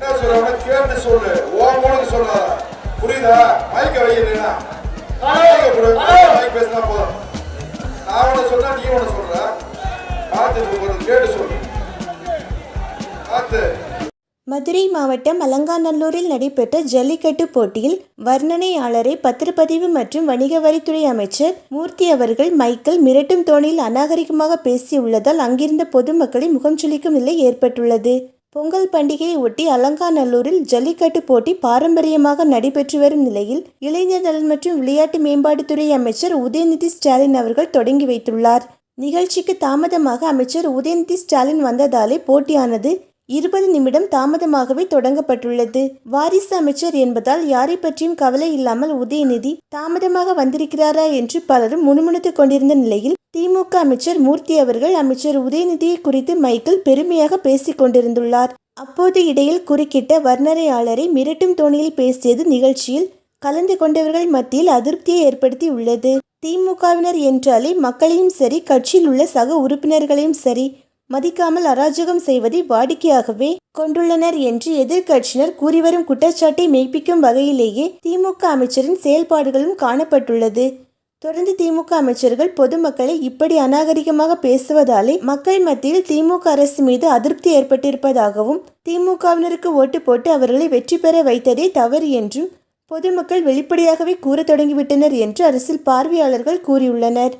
என்ன சொல்றவங்க கேட்டு சொல்லு. ஓ மூணுக்கு சொல்லாத புரியுதா? மைக்க வைக்கிறீங்களா மைக்க கொடு மைக் பேசினா போதும். நான் உன சொன்னா நீ உன சொல்ற. பார்த்து ஒரு கேட்டு சொல்லு. பார்த்து. மதுரை மாவட்டம் அலங்காநல்லூரில் நடைபெற்ற ஜல்லிக்கட்டு போட்டியில் வர்ணனையாளரை பத்திரப்பதிவு மற்றும் வணிக வரித்துறை அமைச்சர் மூர்த்தி அவர்கள் மைக்கேல் மிரட்டும் தோணியில் அநாகரிகமாக பேசியுள்ளதால் அங்கிருந்த பொதுமக்களின் முகம் சுளிக்கும் நிலை ஏற்பட்டுள்ளது. பொங்கல் பண்டிகையை ஒட்டி அலங்காநல்லூரில் ஜல்லிக்கட்டு போட்டி பாரம்பரியமாக நடைபெற்று வரும் நிலையில் இளைஞர் நலன் மற்றும் விளையாட்டு மேம்பாட்டுத்துறை அமைச்சர் உதயநிதி ஸ்டாலின் அவர்கள் தொடங்கி வைத்துள்ளார். நிகழ்ச்சிக்கு தாமதமாக அமைச்சர் உதயநிதி ஸ்டாலின் வந்ததாலே போட்டியானது இருபது நிமிடம் தாமதமாகவே தொடங்கப்பட்டுள்ளது. வாரிசு அமைச்சர் என்பதால் யாரை பற்றியும் கவலை இல்லாமல் உதயநிதி தாமதமாக வந்திருக்கிறாரா என்று பலரும் முணுமுணுத்துக் கொண்டிருந்த நிலையில் திமுக அமைச்சர் மூர்த்தி அவர்கள் அமைச்சர் உதயநிதியை குறித்து மைக்கேல் பெருமையாக பேசிக் கொண்டிருந்துள்ளார். அப்போது இடையில் குறுக்கிட்ட வர்ணரையாளரை மிரட்டும் தோணியில் பேசியது நிகழ்ச்சியில் கலந்து கொண்டவர்கள் மத்தியில் அதிருப்தியை ஏற்படுத்தி உள்ளது திமுகவினர் என்றாலே மக்களையும் சரி கட்சியில் உள்ள சக உறுப்பினர்களையும் சரி மதிக்காமல் அராஜகம் செய்வதை வாடிக்கையாகவே கொண்டுள்ளனர் என்று எதிர்க்கட்சியினர் கூறிவரும் குற்றச்சாட்டை மெய்ப்பிக்கும் வகையிலேயே திமுக அமைச்சரின் செயல்பாடுகளும் காணப்பட்டுள்ளது. தொடர்ந்து திமுக அமைச்சர்கள் பொதுமக்களை இப்படி அநாகரிகமாக பேசுவதாலே மக்கள் மத்தியில் திமுக அரசு மீது அதிருப்தி ஏற்பட்டிருப்பதாகவும் திமுகவினருக்கு ஓட்டு போட்டு அவர்களை வெற்றி பெற வைத்ததே தவறு என்றும் பொதுமக்கள் வெளிப்படையாகவே கூற தொடங்கிவிட்டனர் என்று அரசியல் பார்வையாளர்கள் கூறியுள்ளனர்.